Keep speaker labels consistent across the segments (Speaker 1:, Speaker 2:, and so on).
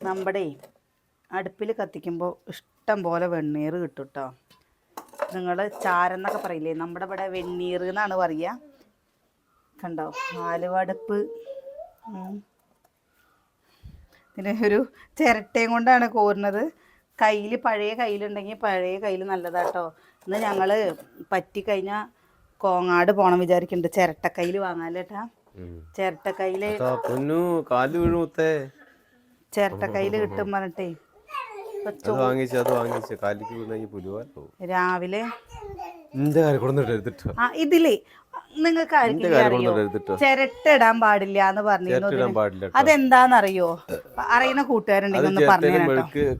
Speaker 1: നമ്മുടെ അടുപ്പിൽ കത്തിക്കുമ്പോൾ ഇഷ്ടം പോലെ വെണ്ണീർ കിട്ടും കേട്ടോ നിങ്ങൾ ചാരെന്നൊക്കെ പറയില്ലേ? നമ്മുടെ ഇവിടെ വെണ്ണീർ എന്നാണ് പറയുക കണ്ടോ? ആലുവടുപ്പ് പിന്നെ ഇതിന് ഒരു ചിരട്ടയും കൊണ്ടാണ് കോരുന്നത്. കയ്യിൽ പഴയ കയ്യിലുണ്ടെങ്കിൽ പഴയ കയ്യിൽ നല്ലതാട്ടോ. ഇന്ന് ഞങ്ങൾ പറ്റിക്കഴിഞ്ഞാൽ കോങ്ങാട് പോണം വിചാരിക്കുന്നുണ്ട് ചിരട്ടക്കയ്യിൽ വാങ്ങാലേട്ടാ ചിരട്ടക്കയ്യിൽ
Speaker 2: അതാ
Speaker 1: കയ്യിൽ കിട്ടും പറഞ്ഞിട്ടേ രാവിലെ? ഇതിലേ നിങ്ങൾക്ക്. ചിരട്ട ഇടാൻ പാടില്ല എന്ന്
Speaker 2: കേട്ടോ.
Speaker 1: അതെന്താന്നറിയോ? അറിയുന്ന കൂട്ടുകാരുണ്ടെങ്കിൽ ഒന്ന് പറഞ്ഞു
Speaker 2: പിടിക്കും.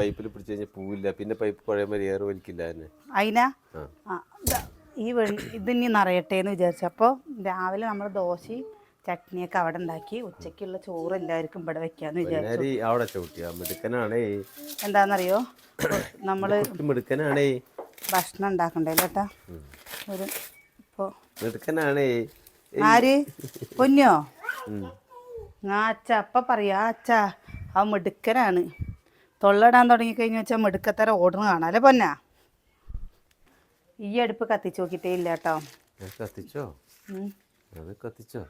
Speaker 2: പൈപ്പിൽ പിടിച്ചു കഴിഞ്ഞാൽ പൂവില്ല. പിന്നെ പൈപ്പ് പഴയ മതി ഏറെ വലിക്കില്ല
Speaker 1: അതിനാ. ഈ വെള്ളി ഇതിനി നിറയട്ടെ എന്ന് വിചാരിച്ചപ്പോൾ രാവിലെ നമ്മൾ ദോശയും ചട്നിയൊക്കെ അവിടെ ഉണ്ടാക്കി ഉച്ചയ്ക്കുള്ള ചോറ് എല്ലാവർക്കും ഇവിടെ വെക്കാന്ന് വിചാരിച്ചു. നമ്മൾ
Speaker 2: എന്താണെന്നറിയോ മിടുക്കനാണേ.
Speaker 1: ഭക്ഷണം ഉണ്ടാക്കണ്ടേ കേട്ടാ ഒരു
Speaker 2: ഇപ്പോ
Speaker 1: ആര്? പൊന്നോ? ആച്ച അപ്പ പറയാ അച്ഛ ആ മിടുക്കനാണ്. തൊള്ളയിടാൻ തുടങ്ങിക്കഴിഞ്ഞു വെച്ചാൽ മിടുക്കത്തര കാണാം കാണാല്ലേ പൊന്നാ? ഈ അടുപ്പ് കത്തിച്ചു നോക്കിട്ടേ ഇല്ല കേട്ടോ
Speaker 2: കത്തിച്ചോ. കത്തിച്ചോ?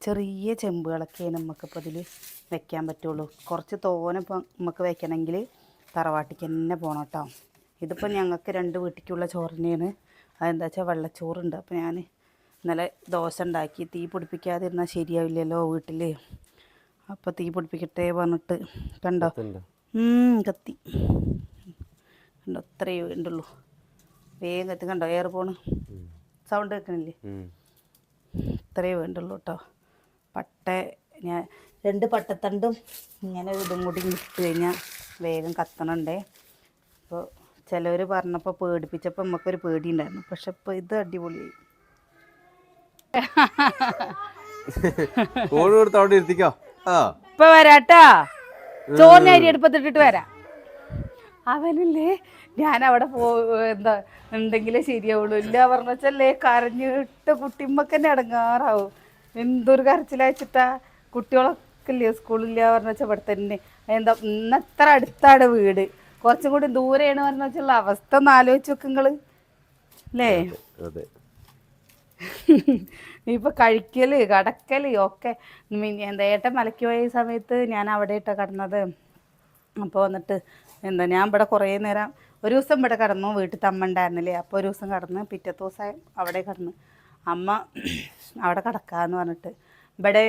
Speaker 1: ചെറിയ ചെമ്പുകളൊക്കെയാണ് നമുക്കിപ്പോൾ ഇതിൽ വെക്കാൻ പറ്റുള്ളൂ. കുറച്ച് തോനെ ഇപ്പം നമുക്ക് വെക്കണമെങ്കിൽ തറവാട്ടിക്ക് തന്നെ പോകണം കേട്ടോ. ഇതിപ്പോൾ ഞങ്ങൾക്ക് രണ്ട് വീട്ടിലേക്കുള്ള ചോറിനെയാണ്. അതെന്താ വെച്ചാൽ വെള്ളച്ചോറുണ്ട്. അപ്പോൾ ഞാൻ ഇന്നലെ ദോശ ഉണ്ടാക്കി. തീ പിടിപ്പിക്കാതിരുന്നാൽ ശരിയാവില്ലല്ലോ വീട്ടിൽ അപ്പോൾ തീ പിടിപ്പിക്കട്ടെ പറഞ്ഞിട്ട് കണ്ടോ? കത്തി. കണ്ടോ? അത്രയേ വേണ്ടുള്ളൂ വേഗം കത്തി. കണ്ടോ? എയർ പോണ് സൗണ്ട് കേൾക്കണില്ലേ. ഇത്രയേ വേണ്ടുള്ളൂ കേട്ടോ. പട്ട ഞാൻ രണ്ട് പട്ടത്തണ്ടും ഇങ്ങനെ ഇതും കൂടി ഇട്ട് കഴിഞ്ഞാൽ വേഗം കത്തണുണ്ടേ. അപ്പോൾ ചിലവർ പറഞ്ഞപ്പോൾ പേടിപ്പിച്ചപ്പോൾ നമുക്കൊരു പേടി ഉണ്ടായിരുന്നു പക്ഷെ ഇപ്പോൾ ഇത് അടിപൊളിയായി.
Speaker 2: കോഴി കൊടുത്ത് അവിടെ ഇരുത്തിക്കോ.
Speaker 1: ഇപ്പൊ വരാട്ടാ. ചോറിന് അരി എടുപ്പത്തിട്ടിട്ട് വരാം. അവനല്ലേ ഞാൻ അവിടെ പോ എന്താ ഉണ്ടെങ്കിലേ ശരിയാവുള്ളൂ. ഇല്ല പറഞ്ഞല്ലേ കരഞ്ഞിട്ട് കുട്ടിമ്മക്കന്നെ അടങ്ങാറാവും. എന്തൊരു കരച്ചിലയച്ചിട്ടാ കുട്ടികളൊക്കെ ഇല്ലേ സ്കൂളില്ല പറഞ്ഞ വെച്ചാൽ ഇവിടെ തന്നെ. എന്താ ഇന്നത്ര അടുത്താണ് വീട്. കുറച്ചും കൂടി ദൂരെയാണ് പറഞ്ഞ വെച്ചുള്ള അവസ്ഥ ഒന്ന് ആലോചിച്ച് വെക്കുങ്ങൾ അല്ലേ?
Speaker 2: അതെ.
Speaker 1: ഇപ്പൊ കഴിക്കൽ കടക്കൽ ഒക്കെ. എന്താ ഏട്ടൻ മലയ്ക്ക് പോയ സമയത്ത് ഞാൻ അവിടെ ഇട്ടാണ് കടന്നത്. അപ്പോൾ വന്നിട്ട് എന്താ ഞാൻ ഇവിടെ കുറേ നേരം ഒരു ദിവസം ഇവിടെ കിടന്നു വീട്ടിൽ തമ്മ ഉണ്ടായിരുന്നില്ലേ. അപ്പോൾ ഒരു ദിവസം കിടന്ന് പിറ്റത്തെ ദിവസം അവിടെ കിടന്ന് അമ്മ അവിടെ കിടക്കാന്ന് പറഞ്ഞിട്ട് ഇവിടെ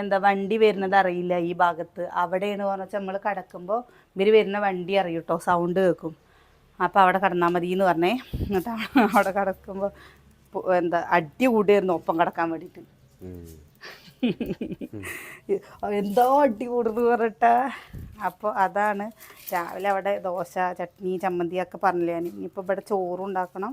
Speaker 1: എന്താ വണ്ടി വരുന്നത് അറിയില്ല ഈ ഭാഗത്ത്. അവിടെയാണ് പറഞ്ഞാൽ നമ്മൾ കിടക്കുമ്പോൾ ഇവർ വരുന്ന വണ്ടി അറിയൂട്ടോ സൗണ്ട് കേൾക്കും അപ്പോൾ അവിടെ കിടന്നാൽ മതി എന്ന് പറഞ്ഞേ. എന്നിട്ട് അവിടെ കിടക്കുമ്പോൾ എന്താ അടി കൂടിയായിരുന്നു ഒപ്പം കിടക്കാൻ വേണ്ടിയിട്ട്. എന്തോ അടി കൂടുന്നു പറഞ്ഞിട്ട്. അപ്പോൾ അതാണ് രാവിലെ അവിടെ ദോശ ചട്നി ചമ്മന്തി ഒക്കെ പറഞ്ഞില്ലേ ഞാൻ. ഇനിയിപ്പോൾ ഇവിടെ ചോറും ഉണ്ടാക്കണം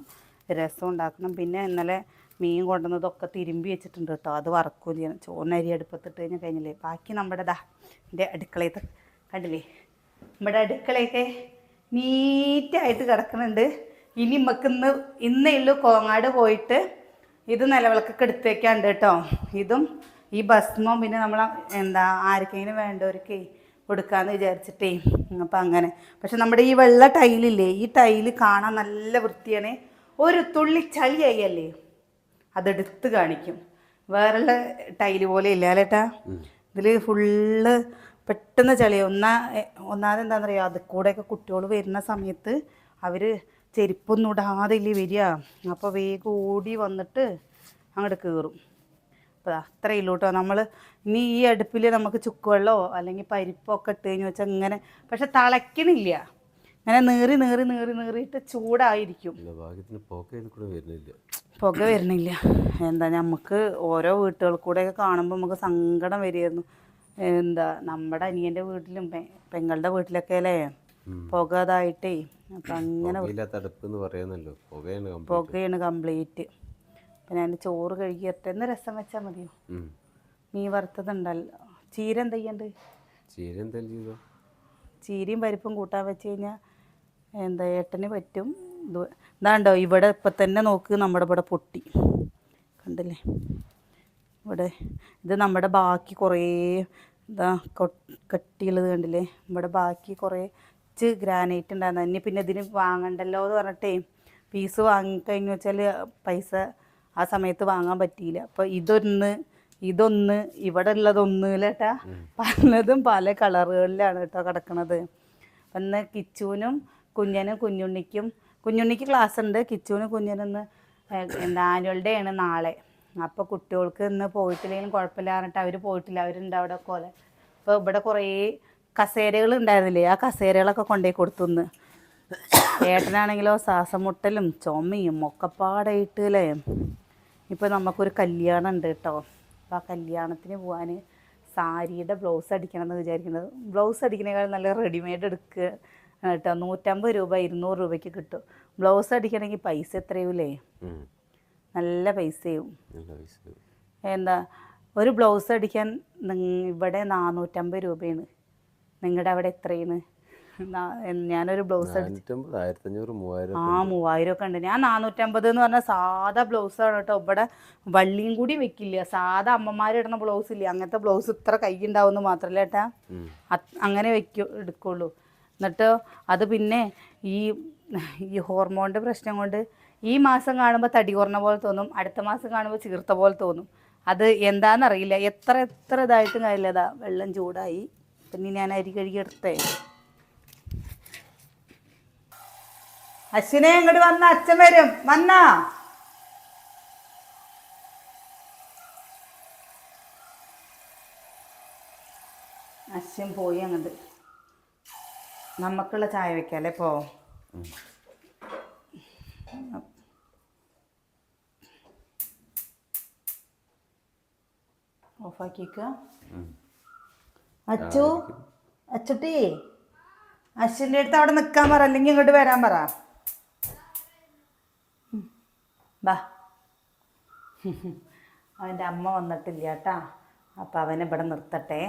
Speaker 1: രസം ഉണ്ടാക്കണം. പിന്നെ ഇന്നലെ മീൻ കൊണ്ടുവന്നതൊക്കെ തിരുമ്പി വെച്ചിട്ടുണ്ട് കേട്ടോ. അത് വറക്കുകയും ചെയ്യണം. ചോറിന് അരി അടുപ്പത്തിട്ട് കഴിഞ്ഞാൽ കഴിഞ്ഞില്ലേ. ബാക്കി നമ്മുടെ ദാ എന്റെ അടുക്കളയത്തെ കണ്ടില്ലേ. നമ്മുടെ അടുക്കളയൊക്കെ നീറ്റായിട്ട് കിടക്കുന്നുണ്ട്. ഇനി നമുക്ക് ഇന്ന് ഇന്നേ ഉള്ളൂ കോങ്ങാട് പോയിട്ട്. ഇത് നിലവിളക്കൊക്കെ എടുത്തേക്കാണ്ട് കേട്ടോ. ഇതും ഈ ഭസ്മം പിന്നെ നമ്മൾ എന്താ ആർക്കെങ്കിലും വേണ്ടവർക്ക് കൊടുക്കാമെന്ന് വിചാരിച്ചിട്ടേ. അപ്പം അങ്ങനെ. പക്ഷെ നമ്മുടെ ഈ വെള്ള ടൈലില്ലേ ഈ ടൈൽ കാണാൻ നല്ല വൃത്തിയാണ്. ഒരു തുള്ളി ചളിയായി അതെടുത്ത് കാണിക്കും. വേറെയുള്ള ടൈൽ പോലെ ഇല്ല അല്ലേട്ടാ? ഇതിൽ ഫുള്ള് പെട്ടെന്ന് ചളി ഒന്നാ ഒന്നാമത് എന്താണെന്ന് അറിയാം അത് കൂടെയൊക്കെ കുട്ടികൾ വരുന്ന സമയത്ത് അവർ ചെരുപ്പൊന്നും ഇടാതെ ഇല്ലേ വരിക. അപ്പോൾ വേഗം ഓടി വന്നിട്ട് അങ്ങോട്ട് കയറും അപ്പോൾ അത്രയേ ഉള്ളൂ കേട്ടോ. നമ്മൾ ഇനി ഈ അടുപ്പിൽ നമുക്ക് ചുക്കുവെള്ളമോ അല്ലെങ്കിൽ പരിപ്പൊക്കെ ഇട്ട് കഴിഞ്ഞ് വെച്ചാൽ ഇങ്ങനെ പക്ഷെ തിളയ്ക്കണില്ല ഇങ്ങനെ നീറി നീറി നീറി നീറിയിട്ട് ചൂടായിരിക്കും. പുക വരുന്നില്ല. എന്താ നമുക്ക് ഓരോ വീട്ടുകൾ കൂടെയൊക്കെ കാണുമ്പോൾ നമുക്ക് സങ്കടം വരികയായിരുന്നു. എന്താ നമ്മുടെ അനിയന്റെ വീട്ടിലും പെങ്ങളുടെ വീട്ടിലൊക്കെ അല്ലേ? പുക ഇതായിട്ടേ അപ്പം അങ്ങനെ
Speaker 2: എന്ന് പറയാന്നല്ലോ. പുകയാണ്
Speaker 1: കംപ്ലീറ്റ് അപ്പം ഞാൻ ചോറ് കഴുകിയിട്ട് എന്ന് രസം വെച്ചാൽ മതിയോ. മീൻ വറുത്തതുണ്ടല്ലോ. ചീര എന്തെയ്യണ്ട്?
Speaker 2: ചീര എന്തായാലും ചെയ്തോ?
Speaker 1: ചീരയും പരിപ്പും കൂട്ടാൻ വെച്ച് കഴിഞ്ഞാൽ എന്താ ഏട്ടന് പറ്റും. ഇത് ഇതാണ്ടോ ഇവിടെ ഇപ്പം തന്നെ നോക്ക് നമ്മുടെ ഇവിടെ പൊട്ടി. കണ്ടില്ലേ? ഇവിടെ ഇത് നമ്മുടെ ബാക്കി കുറേ ഇതാ കൊ- കട്ടിയുള്ളത് കണ്ടില്ലേ? നമ്മുടെ ബാക്കി കുറേ ഇച്ച് ഗ്രാനൈറ്റ് ഉണ്ടായിരുന്നു. ഇനി പിന്നെ ഇതിന് വാങ്ങണ്ടല്ലോ എന്ന് പറഞ്ഞിട്ടേ പീസ് വാങ്ങിക്കഴിഞ്ഞു വെച്ചാൽ പൈസ ആ സമയത്ത് വാങ്ങാൻ പറ്റിയില്ല. അപ്പോൾ ഇതൊന്ന് ഇതൊന്ന് ഇവിടെ ഉള്ളതൊന്ന് കേട്ടാ പലതും പല കളറുകളിലാണ് കേട്ടോ കിടക്കണത്. അന്ന് കിച്ചുവിനും കുഞ്ഞനും കുഞ്ഞുണ്ണിക്കും കുഞ്ഞുണ്ണിക്ക് ക്ലാസ് ഉണ്ട്. കിച്ചുവിനും കുഞ്ഞനും എന്താ ആനുവൽ ഡേ ആണ് നാളെ. അപ്പോൾ കുട്ടികൾക്ക് ഇന്ന് പോയിട്ടില്ലെങ്കിലും കുഴപ്പമില്ല പറഞ്ഞിട്ട് അവർ പോയിട്ടില്ല. അവരുണ്ട് അവിടെ പോലെ അപ്പോൾ ഇവിടെ കുറേ കസേരകൾ ഉണ്ടായിരുന്നില്ലേ? ആ കസേരകളൊക്കെ കൊണ്ടുപോയി കൊടുത്തു ഇന്ന് ഏട്ടനാണെങ്കിലോ സാസമുട്ടലും മുട്ടലും ചുമയും ഒക്കെപ്പാടായിട്ട് അല്ലേ ഇപ്പോൾ നമുക്കൊരു കല്യാണം ഉണ്ട് കേട്ടോ അപ്പോൾ ആ കല്യാണത്തിന് പോകാൻ സാരിയുടെ ബ്ലൗസ് അടിക്കണം എന്ന് വിചാരിക്കുന്നത്. ബ്ലൗസ് അടിക്കണേക്കാൾ നല്ല റെഡിമെയ്ഡ് എടുക്കുക കേട്ടോ നൂറ്റമ്പത് രൂപ ഇരുന്നൂറ് രൂപയ്ക്ക് കിട്ടും. ബ്ലൗസ് അടിക്കണമെങ്കിൽ പൈസ എത്രയൂലേ നല്ല പൈസയും. എന്താ ഒരു ബ്ലൗസ് അടിക്കാൻ ഇവിടെ നാനൂറ്റമ്പത് രൂപയാണ്. നിങ്ങളുടെ അവിടെ എത്രയാണ് ഞാനൊരു ബ്ലൗസ് ആ മൂവായിരം ഒക്കെ ഉണ്ട്. ഞാൻ നാനൂറ്റമ്പത് എന്ന് പറഞ്ഞ സാധാ ബ്ലൗസാണ് കേട്ടോ. ഇവിടെ വള്ളിയും കൂടി വെക്കില്ല. സാധാ അമ്മമാരിടുന്ന ബ്ലൗസ് ഇല്ല? അങ്ങനത്തെ ബ്ലൗസ് ഇത്ര കൈ ഉണ്ടാവുമെന്ന് മാത്രമല്ല ഏട്ടാ അങ്ങനെ വെക്കൂ എടുക്കുള്ളൂ. എന്നിട്ട് അത് പിന്നെ ഈ ഈ ഹോർമോണിന്റെ പ്രശ്നം കൊണ്ട് ഈ മാസം കാണുമ്പോൾ തടി കുറഞ്ഞ പോലെ തോന്നും. അടുത്ത മാസം കാണുമ്പോൾ ചീർത്ത പോലെ തോന്നും. അത് എന്താണെന്നറിയില്ല എത്ര എത്ര ഇതായിട്ടും കാര്യമില്ല. വെള്ളം ചൂടായി. പിന്നെ ഞാൻ അരി കഴുകിയെടുത്തേ. അശ്വിനെ ഇങ്ങോട്ട് വന്ന അച്ഛൻ വരും. വന്നാ. അശ്വൻ പോയി അങ്ങോട്ട് നമുക്കുള്ള ചായ വെക്കാല്ലേ പോ? ഓഫാക്കിക്ക അച്ചു? അച്ചുട്ടി അശ്വിന്റെ അടുത്ത് അവിടെ നിൽക്കാൻ പറ അല്ലെങ്കിൽ ഇങ്ങോട്ട് വരാൻ പറ. അവന്റെ ബാ അവന്റെ അമ്മ വന്നിട്ടില്ല കേട്ടാ. അപ്പോൾ അവനെ ഇവിടെ നിർത്തട്ടെ.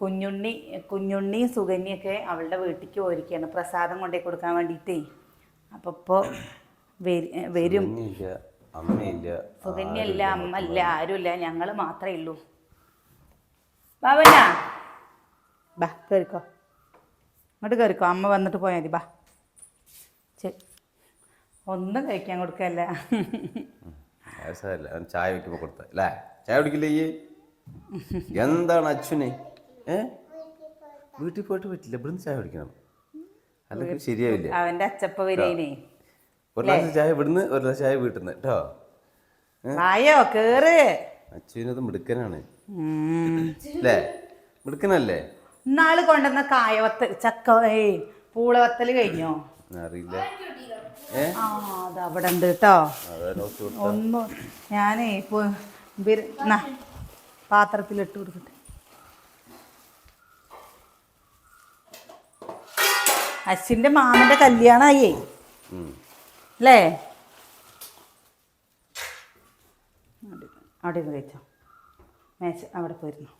Speaker 1: കുഞ്ഞുണ്ണി കുഞ്ഞുണ്ണി സുഗന്യൊക്കെ അവളുടെ വീട്ടിലേക്ക് പോയിരിക്കുകയാണ്. പ്രസാദം കൊണ്ടേ കൊടുക്കാൻ വേണ്ടിയിട്ടേ അപ്പോൾ ഇപ്പോൾ വരും
Speaker 2: അമ്മയില്ല
Speaker 1: അമ്മ ഇല്ല ആരുമില്ല. ഞങ്ങൾ മാത്രമേ ഉള്ളൂ. ബാബന ബാ കയറിക്കോ ഇങ്ങോട്ട് കയറിക്കോ അമ്മ വന്നിട്ട് പോയാൽ മതി. ബാ. ശരി. ഒന്നും കഴിക്കാൻ കൊടുക്കല്ലേ.
Speaker 2: അവൻ ചായ വെക്കുമ്പോൾ കൊടുത്ത. അല്ലേ ചായ കുടിക്കില്ലേ ഈ? എന്താണ് അച്ഛനെ? ഏ? വീട്ടിൽ പോയിട്ട് പറ്റില്ല. ഇവിടുന്ന് ചായ കുടിക്കണം. അല്ലെങ്കിൽ ശരിയാവില്ല.
Speaker 1: അവന്റെ അച്ചപ്പ വരേനെ.
Speaker 2: ഒരു ഗ്ലാസ് ചായ ഇവിടുന്ന് ഒരു ഗ്ലാസ് ചായ വീട്ടിൽ നിന്ന് കേട്ടോ
Speaker 1: വായോ കേറ്.
Speaker 2: അച്ഛനത് മിടുക്കനാണ്. അല്ലേ മിടുക്കനല്ലേ?
Speaker 1: ഇന്നാൾ കൊണ്ടുവന്ന കായവത്ത് ചക്ക പൂളവത്തൽ കഴിഞ്ഞോ?
Speaker 2: അറിയില്ല.
Speaker 1: ആ അത് അവിടെ ഉണ്ട് കേട്ടോ ഒന്നും ഞാനേ ഇപ്പോൾ പാത്രത്തിലിട്ട് കൊടുക്കട്ടെ. അശ്വിന്റെ മാമന്റെ കല്യാണമായേ
Speaker 2: ഉം.
Speaker 1: അല്ലേ അവിടെ- കഴിച്ചോ. മേശ അവിടെ പോയിരുന്നു.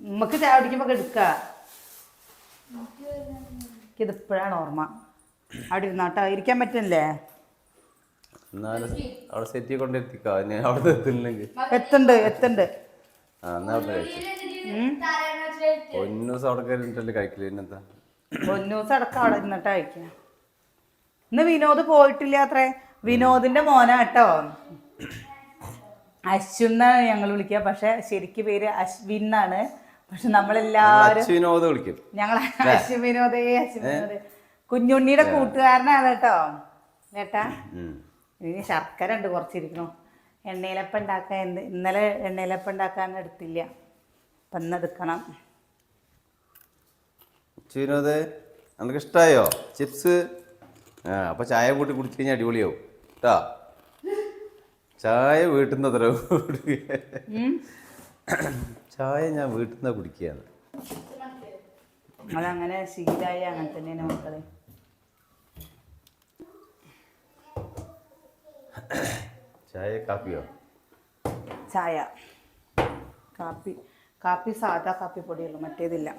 Speaker 1: നമുക്ക് ചായ കുടിക്കുമ്പോൾ എടുക്കുക ഇതിപ്പോഴാണ് ഓർമ്മ. അവിടെ ഇരുന്നാട്ടോ ഇരിക്കാൻ പറ്റില്ലേ
Speaker 2: എന്നാലും അവിടെ സെറ്റ് കൊണ്ടെത്തിക്കോ അവന് അവിടെ എത്തില്ലെങ്കിൽ.
Speaker 1: എത്തുണ്ട് എത്തുണ്ട്
Speaker 2: ആ എന്നാ അവിടെ കഴിച്ചു. ഒന്നൂസം അവിടെ കയറിയിട്ടല്ലേ കഴിക്കില്ല പിന്നെന്താ
Speaker 1: പൊന്നൂസ് അടക്കം അവിടെ ഇരുന്നിട്ടാ കഴിക്കുക ഇന്ന് വിനോദ് പോയിട്ടില്ല അത്രേ. വിനോദിന്റെ മോനാട്ടോ. അശ്വിന്നാണ് ഞങ്ങൾ വിളിക്കുക. പക്ഷെ ശരിക്ക് പേര് അശ്വിൻ എന്നാണ്. പക്ഷെ നമ്മളെല്ലാവരും
Speaker 2: വിളിക്കും.
Speaker 1: ഞങ്ങൾ അശ്വിൻ വിനോദേ അശ്വിൻ വിനോദേ കുഞ്ഞുണ്ണിയുടെ കൂട്ടുകാരനാണ് കേട്ടോ.
Speaker 2: കേട്ടാ.
Speaker 1: ഇനി ശർക്കര ഉണ്ട് കുറച്ചിരിക്കണു. എണ്ണയിലപ്പം ഉണ്ടാക്കാൻ എന്ത്? ഇന്നലെ എണ്ണയിലപ്പം ഉണ്ടാക്കാൻ എടുത്തില്ല. അപ്പം ഇന്ന് എടുക്കണം.
Speaker 2: ഇഷ്ടമായോ ചിപ്സ്? ആ അപ്പൊ ചായ കൂട്ടി കുടിച്ചു കഴിഞ്ഞാൽ അടിപൊളിയാവും. കേട്ടോ ചായ വീട്ടിൽ നിന്ന് അത്ര ചായ ഞാൻ വീട്ടിൽ നിന്നാണ് കുടിക്കുകയാണ്
Speaker 1: അതങ്ങനെ ശീലായി അങ്ങനെ തന്നെയാണ് മക്കളെ.
Speaker 2: ചായ കാപ്പിയോ?
Speaker 1: ചായ. കാപ്പി കാപ്പി സാധാ കാപ്പി പൊടിയുള്ളൂ മറ്റേതില്ല.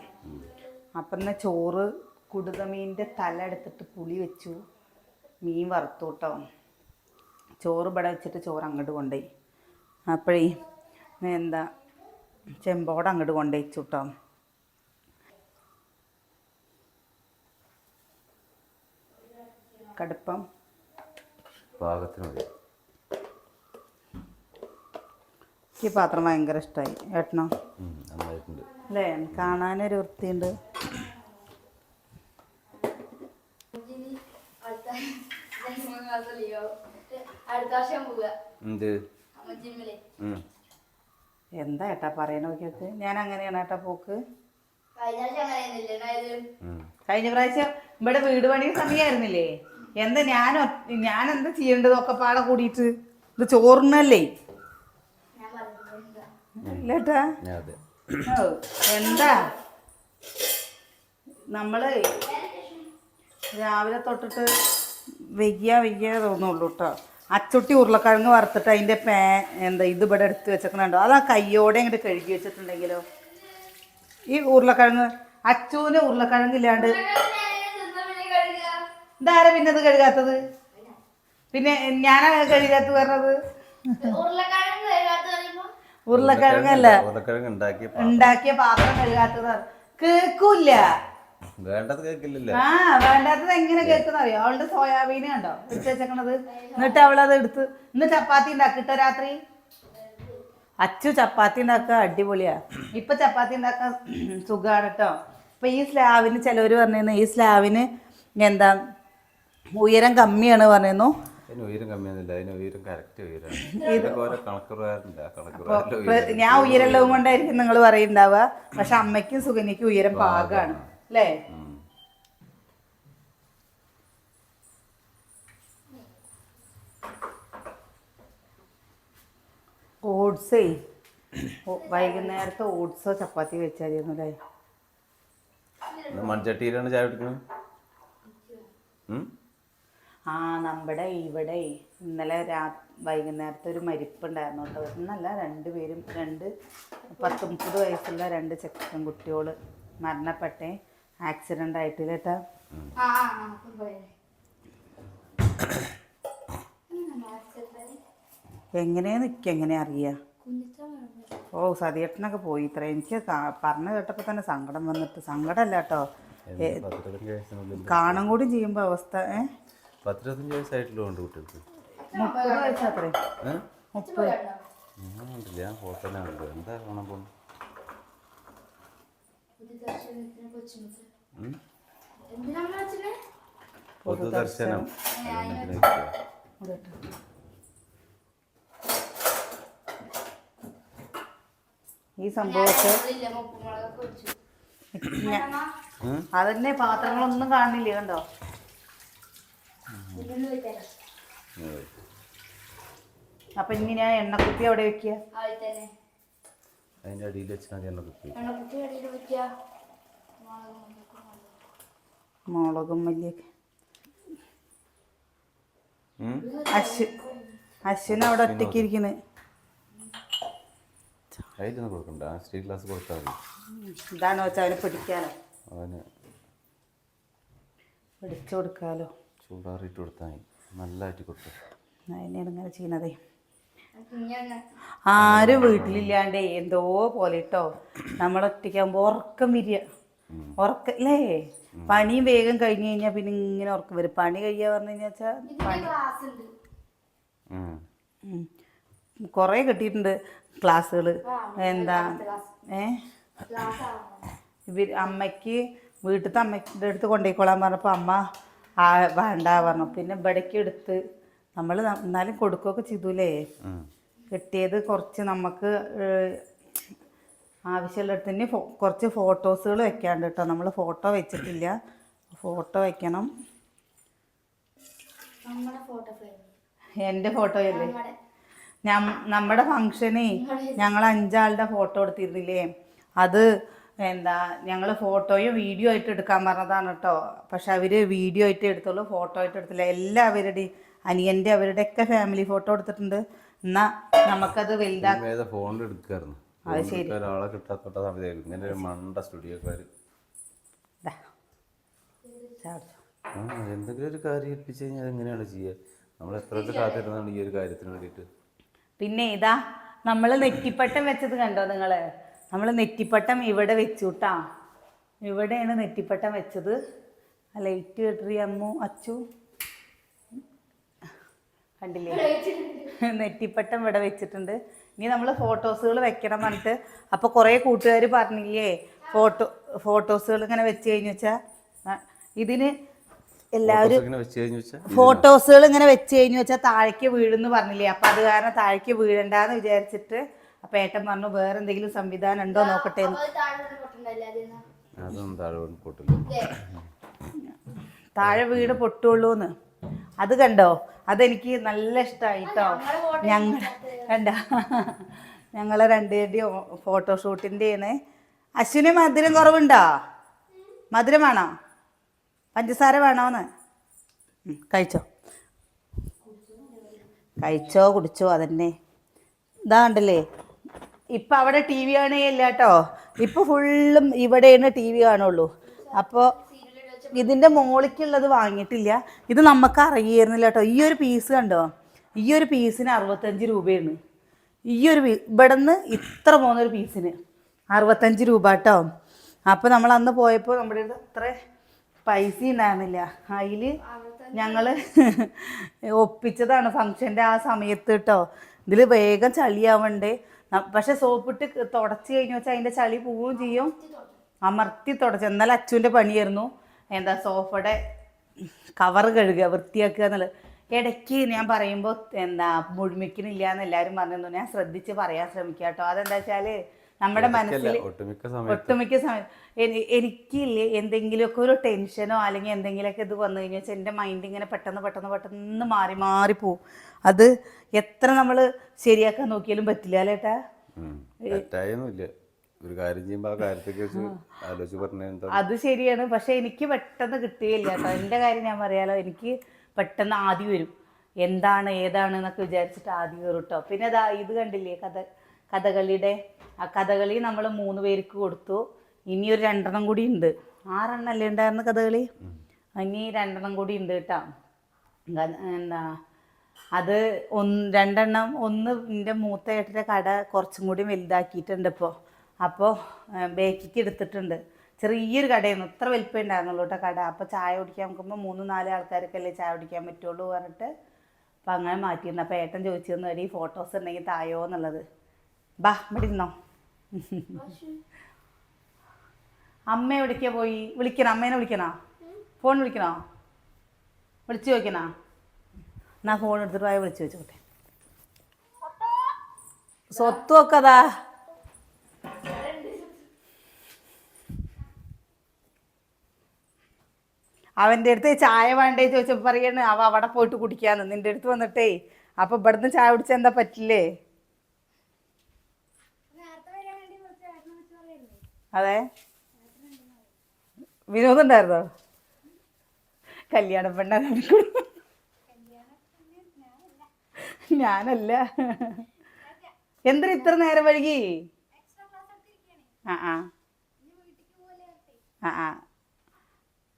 Speaker 1: അപ്പം എന്നാൽ ചോറ് കുടുതമീന്റെ തല എടുത്തിട്ട് പുളി വെച്ചു മീൻ വറുത്തു കേട്ടോ ചോറ് ഇവിടെ വെച്ചിട്ട് ചോറ് അങ്ങോട്ട് കൊണ്ടുപോയി. അപ്പോഴേ എന്താ ചെമ്പോട് അങ്ങോട്ട് കൊണ്ടുവച്ചു കേട്ടോ കടുപ്പം.
Speaker 2: പാകത്തിന് മതി.
Speaker 1: ഈ പാത്രം ഭയങ്കര ഇഷ്ടമായി ഏട്ടനോ? അല്ലേ? കാണാനൊരു വൃത്തിയുണ്ട്.
Speaker 3: അടുത്ത വർഷം പോവുക.
Speaker 2: എന്ത്? ജിമ്മിൽ.
Speaker 1: എന്താ ഏട്ടാ പറയണ നോക്കിയൊക്കെ ഞാൻ അങ്ങനെയാണ് ഏട്ടാ പോക്ക്.
Speaker 3: കഴിഞ്ഞ
Speaker 1: പ്രാവശ്യം ഇവിടെ വീട് പണി സമയമായിരുന്നില്ലേ എന്താ ഞാൻ ഞാൻ എന്താ ചെയ്യേണ്ടത് ഒക്കെ പാടെ കൂടിയിട്ട്? ഇത് ചോറിനല്ലേ? ഇല്ലേട്ടാ
Speaker 2: അതെ.
Speaker 1: എന്താ? നമ്മൾ രാവിലെ തൊട്ടിട്ട് വെയ്യ വെയ്യ തോന്നുള്ളൂ കേട്ടോ അച്ചുട്ടി ഉരുളക്കിഴങ്ങ് വറുത്തിട്ട് അതിന്റെ പേ എന്താ ഇത് ഇവിടെ എടുത്ത് വെച്ചേക്കണുണ്ടോ അത് ആ കയ്യോടെ ഇങ്ങോട്ട് കഴുകി വെച്ചിട്ടുണ്ടെങ്കിലോ? ഈ ഉരുളക്കിഴങ്ങ് അച്ചുവിന് ഉരുളക്കിഴങ്ങ് ഇല്ലാണ്ട് ഇതാരാ പിന്നെ അത് കഴുകാത്തത്? പിന്നെ ഞാനാ കഴുകാത്ത പറഞ്ഞത്? ഉരുളക്കിഴങ്ങല്ല.
Speaker 2: ഉണ്ടാക്കിയ
Speaker 1: പാത്രം. കഴുകാത്തതാണ്. കേക്കൂല്ല
Speaker 2: വേണ്ടത് കേക്കില്ലല്ലോ
Speaker 1: ആ വേണ്ടാത്തത് എങ്ങനെ കേൾക്കുന്ന അറിയോ? അവളുടെ കണ്ടോ? എടുത്ത് വെച്ചേക്കണത്. എന്നിട്ട് അവളത് എടുത്ത് ഇന്ന് ചപ്പാത്തി ഉണ്ടാക്കിട്ടോ രാത്രി. അച്ചു ചപ്പാത്തി ഉണ്ടാക്കുക അടിപൊളിയാ. ഇപ്പൊ ചപ്പാത്തി ഉണ്ടാക്കാൻ സുഖമാണ് കേട്ടോ ഇപ്പൊ ഈ സ്ലാവിന് ചിലവർ പറഞ്ഞിരുന്നു ഈ സ്ലാവിന് എന്താ ഉയരം കമ്മിയാണ് പറഞ്ഞിരുന്നു.
Speaker 2: ഉയരം കമ്മിയൊന്നുമില്ല അതിന് ഉയരം കറക്റ്റ്
Speaker 1: ഉയരം ഞാൻ ഉയരമുള്ളത് കൊണ്ടായിരിക്കും നിങ്ങൾ പറയുന്നുണ്ടാവുക. പക്ഷെ അമ്മയ്ക്കും സുഗന്യക്കും ഉയരം പാകാണ്. അല്ലേ? ഓട്സേ. വൈകുന്നേരത്തെ ഓട്സോ ചപ്പാത്തി വെച്ചായിരുന്നു അല്ലേ
Speaker 2: മൺചട്ടിയിലാണ് ചായ കുടിക്കുന്നത്
Speaker 1: ആ നമ്മുടെ ഇവിടെ ഇന്നലെ രാ വൈകുന്നേരത്തെ ഒരു മരിപ്പുണ്ടായിരുന്നു കേട്ടോ. ഇന്നല്ല രണ്ടുപേരും രണ്ട് പത്ത് മുപ്പത് വയസ്സുള്ള രണ്ട് ചെക്കൻ കുട്ടികൾ മരണപ്പെട്ടെ. ആക്സിഡന്റ് ആയിട്ട് കേട്ടോ
Speaker 3: ആ ആ ആ ഇപ്പം പോയത്.
Speaker 1: എങ്ങനെയാ നിൽക്കുക എങ്ങനെ അറിയാ ഓ സതിയേട്ടനൊക്കെ പോയി. ഇത്ര എനിക്ക് കാ- പറഞ്ഞു കേട്ടപ്പോൾ തന്നെ സങ്കടം വന്നിട്ട്. സങ്കടമല്ല കേട്ടോ കാണും കൂടി ചെയ്യുമ്പോൾ അവസ്ഥ ഏ?
Speaker 2: പത്തിരുപത്തഞ്ച് വയസ്സായിട്ടുള്ള ഉണ്ട് കുട്ടികൾക്ക്.
Speaker 1: മുപ്പത് വയസ്സത്രേ
Speaker 2: ഏഹ്
Speaker 1: മുപ്പത്.
Speaker 2: ഞാൻ കണ്ടില്ല. ഞാൻ ഫോട്ടോയിലാണ് എന്താ കാണാൻ പോകുന്നത് പൊതുദർശനം.
Speaker 1: ഈ
Speaker 2: സംഭവത്തെ?
Speaker 1: അതന്നെ പാത്രങ്ങളൊന്നും കാണില്ല കണ്ടോ. അപ്പൊ ഇനി ഞാൻ എണ്ണക്കുപ്പി അവിടെ വെക്കുക?
Speaker 2: അതിന്റെ അടിയിൽ വെച്ചാൽ എണ്ണക്കുപ്പി. എണ്ണ കുപ്പി
Speaker 3: എണ്ണക്കുപ്പി അടിയിൽ വെക്കുക. മുളകും മല്ലിയൊക്കെ.
Speaker 1: അശ്വ അശ്വിൻ അവിടെ ഒറ്റയ്ക്ക് ഇരിക്കുന്നത് ഇതാണോ വെച്ചാൽ അവന് പിടിക്കാലോ.
Speaker 2: അവന്
Speaker 1: പിടിച്ചു കൊടുക്കാലോ.
Speaker 2: ചൂടാറിട്ട് കൊടുത്താൽ നല്ലതായിട്ട് കൊടുത്തു
Speaker 1: അതിനാണ് ഇങ്ങനെ ചെയ്യണതേ? ആരും വീട്ടിലില്ലാണ്ടേ എന്തോ പോലെ കേട്ടോ നമ്മൾ ഒറ്റയ്ക്കാകുമ്പോൾ ഉറക്കം വരിക. ഉറക്കം അല്ലേ പണിയും വേഗം കഴിഞ്ഞു കഴിഞ്ഞാൽ പിന്നെ ഇങ്ങനെ ഉറക്കം വരും. പണി കഴിയാ പറഞ്ഞു കഴിഞ്ഞാൽ വെച്ചാൽ.
Speaker 2: ഉം.
Speaker 1: കുറേ കിട്ടിയിട്ടുണ്ട് ക്ലാസ്സുകൾ എന്താ? ഏ?
Speaker 3: അമ്മയ്ക്ക്.
Speaker 1: ഇവർ അമ്മയ്ക്ക് വീട്ടിലത്തെ അമ്മയ്ക്ക് അടുത്ത് കൊണ്ടുപോയിക്കോളാൻ പറഞ്ഞപ്പോൾ അമ്മ ആ വേണ്ട പറഞ്ഞു. പിന്നെ ഇവിടേക്ക് എടുത്ത് നമ്മൾ എന്നാലും കൊടുക്കുകയൊക്കെ ചെയ്തൂലേ. കിട്ടിയത് കുറച്ച് നമുക്ക് ആവശ്യമുള്ളിടത്തിന് ഫോ കുറച്ച് ഫോട്ടോസുകൾ വെക്കാണ്ട് കേട്ടോ. നമ്മൾ ഫോട്ടോ വെച്ചിട്ടില്ല. ഫോട്ടോ വെക്കണം.
Speaker 3: എന്റെ ഫോട്ടോ
Speaker 1: ഫോട്ടോയല്ലേ
Speaker 3: നമ്മുടെ
Speaker 1: ഫങ്ഷനേ ഞങ്ങൾ അഞ്ചാളുടെ ഫോട്ടോ എടുത്തിരുന്നില്ലേ? അത് എന്താ ഞങ്ങൾ ഫോട്ടോയും വീഡിയോ ആയിട്ട് എടുക്കാൻ പറഞ്ഞതാണ് കേട്ടോ. പക്ഷെ അവർ വീഡിയോ ആയിട്ട് എടുത്തുള്ളൂ ഫോട്ടോ ആയിട്ട് എടുത്തില്ല. എല്ലാവരുടെയും അനിയന്റെ അവരുടെയൊക്കെ ഫാമിലി ഫോട്ടോ എടുത്തിട്ടുണ്ട്. എന്നാൽ നമുക്കത് വലുതാ
Speaker 2: ഫോണിൽ എടുക്കായിരുന്നു. ഫോണിൽ എടുക്കാൻ ഒരാളെ കിട്ടാത്തോട്ട സമയത്തായിരുന്നു ഇങ്ങനെ ഒരു മണ്ട സ്റ്റുഡിയോക്കാർ ആ എന്തെങ്കിലും ഒരു കാര്യം ഏൽപ്പിച്ച് കഴിഞ്ഞാൽ എങ്ങനെയാണ് ചെയ്യുക നമ്മൾ എത്രയൊക്കെ കാത്തിരുന്നാണ് ഈ ഒരു കാര്യത്തിന് വേണ്ടിയിട്ട്?
Speaker 1: പിന്നെ ഇതാ നമ്മൾ നെറ്റിപ്പട്ടം വെച്ചത് കണ്ടോ നിങ്ങൾ നമ്മൾ നെറ്റിപ്പട്ടം ഇവിടെ വെച്ചുട്ടാ. ഇവിടെയാണ് നെറ്റിപ്പട്ടം വെച്ചത്. ആ ലൈറ്റ് കെട്ടി അമ്മു അച്ചു. കണ്ടില്ലേ? നെറ്റിപ്പട്ടം ഇവിടെ വെച്ചിട്ടുണ്ട്. ഇനി നമ്മൾ ഫോട്ടോസുകൾ വെക്കണം പറഞ്ഞിട്ട്. അപ്പോൾ കുറേ കൂട്ടുകാർ പറഞ്ഞില്ലേ ഫോട്ടോ ഫോട്ടോസുകൾ ഇങ്ങനെ വെച്ച് കഴിഞ്ഞു വെച്ചാൽ ഇതിന് എല്ലാവരും ഫോട്ടോസുകൾ ഇങ്ങനെ വെച്ച് കഴിഞ്ഞു വെച്ചാൽ താഴേക്ക് വീഴുന്നു പറഞ്ഞില്ലേ. അപ്പം അത് കാരണം താഴേക്ക് വീഴണ്ടെന്ന് വിചാരിച്ചിട്ട് അപ്പം ഏട്ടൻ പറഞ്ഞു വേറെ എന്തെങ്കിലും സംവിധാനം ഉണ്ടോ നോക്കട്ടെ
Speaker 3: താഴെ
Speaker 1: വീട് പൊട്ടുള്ളൂന്ന്. അത് കണ്ടോ? അതെനിക്ക് നല്ല ഇഷ്ടമായി കേട്ടോ ഞങ്ങൾ കണ്ട. ഞങ്ങളെ രണ്ടുപേരുടെയും ഫോട്ടോഷൂട്ടിന്റെയാണ്. അശ്വിന് മധുരം കുറവുണ്ടോ? മധുരം വേണോ? പഞ്ചസാര വേണോന്ന്? കഴിച്ചോ? കഴിച്ചോ കുടിച്ചോ അതന്നെ. ഇതാ കണ്ടല്ലേ? ഇപ്പം അവിടെ ടി വി കാണുകയില്ല കേട്ടോ. ഇപ്പം ഫുള്ളും ഇവിടെയാണ് ടി വി കാണുള്ളൂ അപ്പോൾ ഇതിന്റെ മോളിക്കുള്ളത് വാങ്ങിയിട്ടില്ല. ഇത് നമുക്ക് അറിയായിരുന്നില്ല കേട്ടോ. ഈ ഒരു പീസ് കണ്ടോ? ഈ ഒരു പീസിന് അറുപത്തഞ്ച് രൂപയാണ്. ഈ ഒരു ഇവിടെ നിന്ന് ഇത്ര പോകുന്നൊരു പീസിന് അറുപത്തഞ്ച് രൂപ കേട്ടോ. അപ്പോൾ നമ്മൾ അന്ന് പോയപ്പോൾ നമ്മുടെ അടുത്ത് അത്ര പൈസ ഉണ്ടായിരുന്നില്ല. അതിൽ ഞങ്ങൾ ഒപ്പിച്ചതാണ് ഫംഗ്ഷന്റെ ആ സമയത്ത് കേട്ടോ. ഇതിൽ വേഗം ചളിയാവണ്ടേ. പക്ഷെ സോപ്പിട്ട് തുടച്ച് കഴിഞ്ഞ് വെച്ചാൽ അതിന്റെ ചളി പോവുകയും ചെയ്യും. അമർത്തി തുടച്ച്. എന്നാൽ അച്ചുവിന്റെ പണിയായിരുന്നു. എന്താ സോഫയുടെ കവർ കഴുകുക വൃത്തിയാക്കുക എന്നുള്ളത്. ഇടയ്ക്ക് ഞാൻ പറയുമ്പോൾ എന്താ മുഴുമിക്കണില്ല എന്ന് എല്ലാവരും പറഞ്ഞു ഞാൻ ശ്രദ്ധിച്ച് പറയാൻ ശ്രമിക്കുക കേട്ടോ അതെന്താ വെച്ചാൽ നമ്മുടെ മനസ്സിൽ
Speaker 2: ഒട്ടുമിക്ക സമയത്ത്.
Speaker 1: എനിക്കില്ലേ എന്തെങ്കിലുമൊക്കെ ഒരു ടെൻഷനോ അല്ലെങ്കിൽ എന്തെങ്കിലുമൊക്കെ ഇത് വന്നു കഴിഞ്ഞാൽ എന്റെ മൈൻഡ് ഇങ്ങനെ പെട്ടെന്ന് പെട്ടെന്ന് പെട്ടെന്ന് മാറി മാറി പോവും. അത് എത്ര നമ്മൾ ശരിയാക്കാൻ നോക്കിയാലും പറ്റില്ല അല്ലേ ഏട്ടാ?
Speaker 2: ഒരു കാര്യം ചെയ്യുമ്പോൾ ആ ആലോചിച്ച് പറഞ്ഞ
Speaker 1: അത് ശരിയാണ്. പക്ഷെ എനിക്ക് പെട്ടെന്ന് കിട്ടുകയില്ല കേട്ടോ എന്റെ കാര്യം ഞാൻ പറയാലോ. എനിക്ക് പെട്ടെന്ന് ആദ്യം വരും. എന്താണ് ഏതാണ് എന്നൊക്കെ വിചാരിച്ചിട്ട് ആദ്യം കയറും കേട്ടോ പിന്നെ അതാ ഇത് കണ്ടില്ലേ കഥ കഥകളിയുടെ ആ കഥകളി നമ്മൾ മൂന്ന് പേർക്ക് കൊടുത്തു. ഇനി ഒരു രണ്ടെണ്ണം കൂടി ഉണ്ട്. ആറെണ്ണം അല്ലേ ഉണ്ടായിരുന്ന കഥകളി? ഇനി രണ്ടെണ്ണം കൂടി ഉണ്ട് കേട്ടോ എന്താ അത് ഒന്ന് രണ്ടെണ്ണം. ഒന്ന് എന്റെ മൂത്ത കട കുറച്ചും കൂടി വലുതാക്കിയിട്ടുണ്ട് ഇപ്പോൾ അപ്പോൾ ബേക്കിക്ക് എടുത്തിട്ടുണ്ട്. ചെറിയൊരു കടയായിരുന്നു. ഇത്ര വലിപ്പം ഉണ്ടായിരുന്നുള്ളൂ കേട്ടോ കട. അപ്പോൾ ചായ കുടിക്കാൻ നോക്കുമ്പോൾ മൂന്ന് നാല് ആൾക്കാർക്കല്ലേ ചായ കുടിക്കാൻ പറ്റുള്ളൂ പറഞ്ഞിട്ട് അപ്പം അങ്ങനെ മാറ്റിയിരുന്നു. അപ്പോൾ ഏട്ടൻ ചോദിച്ചു ചോദിച്ചിരുന്നു ഈ ഫോട്ടോസ് ഉണ്ടെങ്കിൽ തായോ എന്നുള്ളത്. ബാ ഇവിടെ ഇരുന്നോ. അമ്മ എവിടേക്കാ പോയി? വിളിക്കണം? അമ്മേനെ വിളിക്കണോ? ഫോൺ വിളിക്കണോ? വിളിച്ചു ചോദിക്കണോ? എന്നാ ഫോൺ എടുത്തിട്ട് പോയാൽ വിളിച്ചു വെച്ചോട്ടെ സ്വത്തും ഒക്കെ അതാ. അവന്റെ അടുത്ത് ചായ വേണ്ടേ ചോദിച്ചപ്പോൾ പറയാണ് അവ അവിടെ പോയിട്ട് കുടിക്കാന്ന്. നിന്റെ അടുത്ത് വന്നിട്ടേ അപ്പോൾ ഇവിടുന്ന് ചായ കുടിച്ചാൽ എന്താ പറ്റില്ലേ? അതെ. വിനോദം ഉണ്ടായിരുന്നോ? കല്യാണ പെണ്ണ ഞാനല്ല. എന്തിനാ ഇത്ര നേരം വഴുകി ആ ആ. ആ ആ.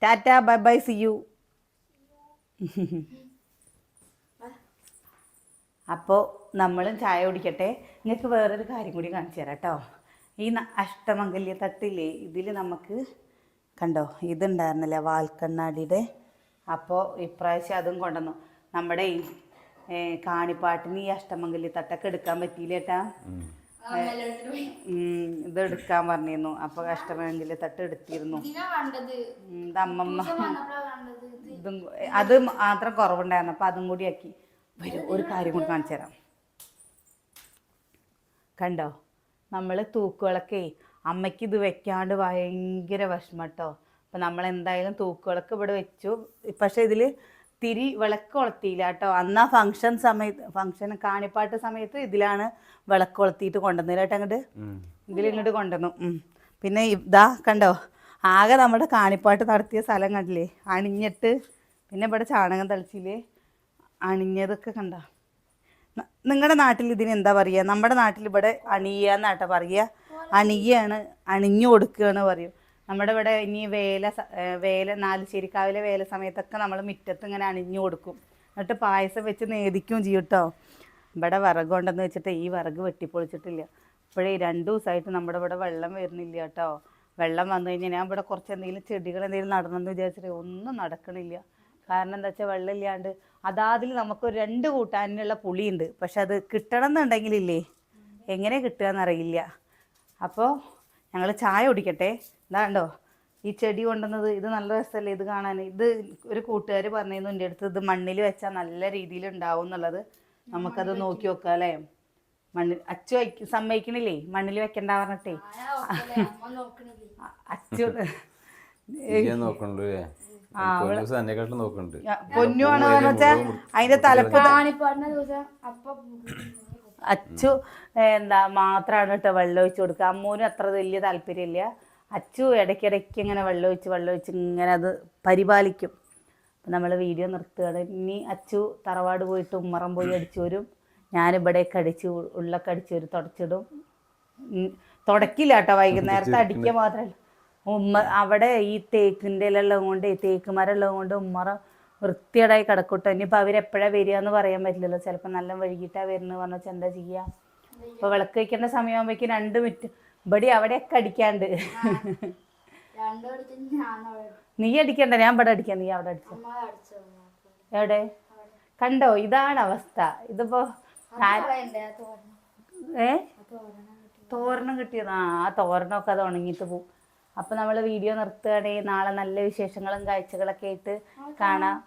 Speaker 1: Tata bye bye see you. അപ്പോൾ നമ്മളും ചായ കുടിക്കട്ടെ. നിങ്ങൾക്ക് വേറൊരു കാര്യം കൂടി കാണിച്ചു തരാം കേട്ടോ. ഈ അഷ്ടമംഗല്യ തട്ടില്ലേ ഇതിൽ നമുക്ക് കണ്ടോ ഇതുണ്ടായിരുന്നില്ല വാൽക്കണ്ണാടിയുടെ? അപ്പോൾ ഇപ്രാവശ്യം അതും കൊണ്ടുവന്നു. നമ്മുടെ ഈ കാണിപ്പാട്ടിന് ഈ അഷ്ടമംഗല്യ തട്ടൊക്കെ എടുക്കാൻ പറ്റിയില്ല ഇത് എടുക്കാൻ പറഞ്ഞിരുന്നു. അപ്പൊ കഷ്ടമെങ്കിൽ തട്ട് എടുത്തിരുന്നു. ഇത് അമ്മമ്മ.
Speaker 3: ഇത്
Speaker 1: അത് മാത്രം കുറവുണ്ടായിരുന്നു. അപ്പൊ അതും കൂടി ആക്കി. വരും ഒരു കാര്യം കൂടി കാണിച്ചു തരാം. കണ്ടോ? നമ്മൾ തൂക്കുകളൊക്കെ അമ്മയ്ക്ക് ഇത് വെക്കാണ്ട് ഭയങ്കര വിഷമം കേട്ടോ. അപ്പം നമ്മൾ എന്തായാലും തൂക്കുകളൊക്കെ ഇവിടെ വെച്ചു. പക്ഷേ ഇതിൽ തിരി വിളക്ക് കൊളുത്തിയില്ല കേട്ടോ. അന്ന് ആ ഫംഗ്ഷൻ സമയത്ത് ഫംഗ്ഷൻ കാണിപ്പാട്ട് സമയത്ത് ഇതിലാണ് വിളക്ക് കൊളുത്തിയിട്ട് കൊണ്ടുവന്നില്ല കേട്ടോ അങ്ങോട്ട് ഇതിൽ ഇങ്ങോട്ട് കൊണ്ടുവന്നു. പിന്നെ ഇതാ കണ്ടോ? ആകെ നമ്മുടെ കാണിപ്പാട്ട് നടത്തിയ സ്ഥലം കണ്ടില്ലേ? അണിഞ്ഞിട്ട് പിന്നെ ഇവിടെ ചാണകം തളിച്ചില്ലേ? അണിഞ്ഞതൊക്കെ കണ്ട? നിങ്ങളുടെ നാട്ടിൽ ഇതിന് എന്താ പറയുക? നമ്മുടെ നാട്ടിൽ ഇവിടെ അണിയുക എന്നാട്ടോ പറയുക. അണിയാണ് അണിഞ്ഞു കൊടുക്കുകയാണ് പറയും. നമ്മുടെ ഇവിടെ ഇനി വേല വേല നാല് ശരിക്കാവിലെ വേല സമയത്തൊക്കെ നമ്മൾ മുറ്റത്ത് ഇങ്ങനെ അണിഞ്ഞു കൊടുക്കും. എന്നിട്ട് പായസം വെച്ച് നേദിക്കും ചെയ്യും കേട്ടോ ഇവിടെ വിറകുണ്ടെന്ന് വെച്ചിട്ട് ഈ വിറക് വെട്ടിപ്പൊളിച്ചിട്ടില്ല. ഇപ്പോഴേ രണ്ട് ദിവസമായിട്ട് നമ്മുടെ ഇവിടെ വെള്ളം വരുന്നില്ല കേട്ടോ. വെള്ളം വന്നു കഴിഞ്ഞാൽ ഞാൻ ഇവിടെ കുറച്ച് എന്തെങ്കിലും ചെടികൾ എന്തെങ്കിലും നടന്നെന്ന് വിചാരിച്ചിട്ട് ഒന്നും നടക്കണില്ല. കാരണം എന്താ വെച്ചാൽ വെള്ളമില്ലാണ്ട് അതാതിൽ നമുക്ക് ഒരു രണ്ട് കൂട്ടാനുള്ള പുളിയുണ്ട്. പക്ഷെ അത് കിട്ടണം എന്നുണ്ടെങ്കിലില്ലേ? എങ്ങനെ കിട്ടുക എന്നറിയില്ല അപ്പോൾ ഞങ്ങൾ ചായ കുടിക്കട്ടെ. ഇതാണ്ടോ ഈ ചെടി കൊണ്ടുവന്നത് ഇത് നല്ല രസമല്ലേ ഇത് കാണാൻ? ഇത് ഒരു കൂട്ടുകാർ പറഞ്ഞിരുന്നു എന്റെ അടുത്ത് ഇത് മണ്ണിൽ വെച്ചാൽ നല്ല രീതിയിൽ ഉണ്ടാവും എന്നുള്ളത്. നമുക്കത് നോക്കി നോക്കാം അല്ലേ മണ്ണിൽ അച്ചു വയ്ക്ക സമ്മതിക്കണില്ലേ? മണ്ണിൽ വെക്കണ്ട പറഞ്ഞിട്ടേ. അച്ചു
Speaker 2: ഞാൻ നോക്കണ്ടു ദിവസം എന്നെക്കാട്ടിലും നോക്കണ്ട്
Speaker 1: പൊന്നു ആണോ അതിന്റെ തലപ്പ്
Speaker 3: കാണിപ്പാടിന ദിവസം അപ്പൊ
Speaker 1: അച്ചു എന്താ മാത്രമാണ് കേട്ടോ വെള്ളം ഒഴിച്ച് കൊടുക്കുക അമ്മൂനും അത്ര വലിയ താല്പര്യമില്ല അച്ചു ഇടയ്ക്കിടയ്ക്ക് ഇങ്ങനെ വെള്ളം ഒഴിച്ച് വെള്ളം ഒഴിച്ച് ഇങ്ങനെ അത് പരിപാലിക്കും. അപ്പം നമ്മൾ വീഡിയോ നിർത്തുകയാണ്. ഇനി അച്ചു തറവാട് പോയിട്ട് ഉമ്മറം പോയി അടിച്ചു വരും. ഞാനിവിടെയൊക്കെ അടിച്ച് ഉള്ളൊക്കെ അടിച്ച് വരും തുടച്ചിടും. തുടക്കില്ല കേട്ടോ വൈകുന്നേരത്തെ അടിക്കുക മാത്രമല്ല ഉമ്മ അവിടെ ഈ തേക്കിന്റെ എല്ലാം കൊണ്ട് തേക്ക് മരം ഉള്ളത് കൊണ്ട് ഉമ്മറ വൃത്തിയേടായി കിടക്കൂട്ടോ. ഇനിയിപ്പോൾ അവരെപ്പോഴാണ് വരിക എന്ന് പറയാൻ പറ്റില്ലല്ലോ. ചിലപ്പോൾ നല്ല വൈകിട്ടാണ് വരുന്നത് പറഞ്ഞാൽ എന്താ ചെയ്യുക അപ്പോൾ വിളക്ക് വയ്ക്കേണ്ട സമയമാകുമ്പോഴേക്കും രണ്ട് മിനിറ്റ്. ഇവിടെ അവിടെയൊക്കെ അടിക്കാണ്ട്. നീ അടിക്കണ്ട ഞാൻ ഇവിടെ അടിക്കാം. നീ അവിടെ അടിച്ചോ. എവിടെ? കണ്ടോ? ഇതാണ് അവസ്ഥ. ഇതിപ്പോ ഏ?
Speaker 3: തോരണം കിട്ടിയതാ.
Speaker 1: തോരണം കിട്ടിയത്. ആ ആ തോരണമൊക്കെ അത് ഉണങ്ങിയിട്ട് പോവും. അപ്പം നമ്മൾ വീഡിയോ നിർത്തുകയാണെങ്കിൽ നാളെ നല്ല വിശേഷങ്ങളും കാഴ്ചകളൊക്കെ ആയിട്ട് കാണാം.